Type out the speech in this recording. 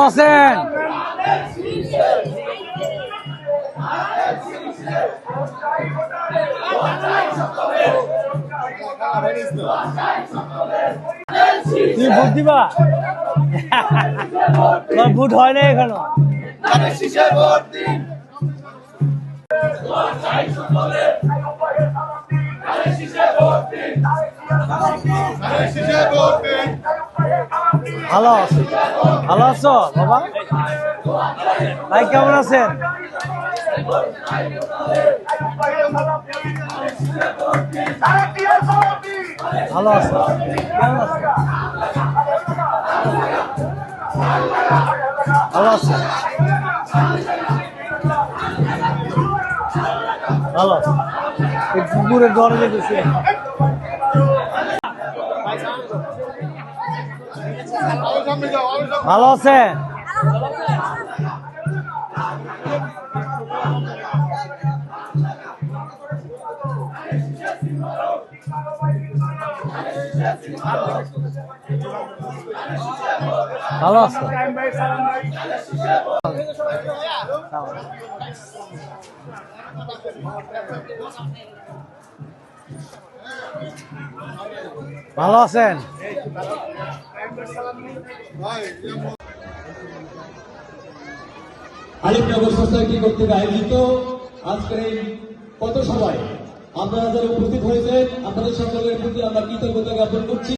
আছেন? তুমি ভোট দিবা? তোমার ভোট হয় না এখনও। ভালো আছো? ভালো আছো, বাবা? ভাই, কেমন আছেন? ভালো আছো? কেমন আছো? ভালো আছো? ভালো পুকুরের দরে যেতেছি ভালো আছেন? ভালো আছো ভালো আছেন? আজকের আপনারা যারা উপস্থিত হয়েছেন আপনাদের সকলের প্রতি আমরা কৃতজ্ঞতা জ্ঞাপন করছি।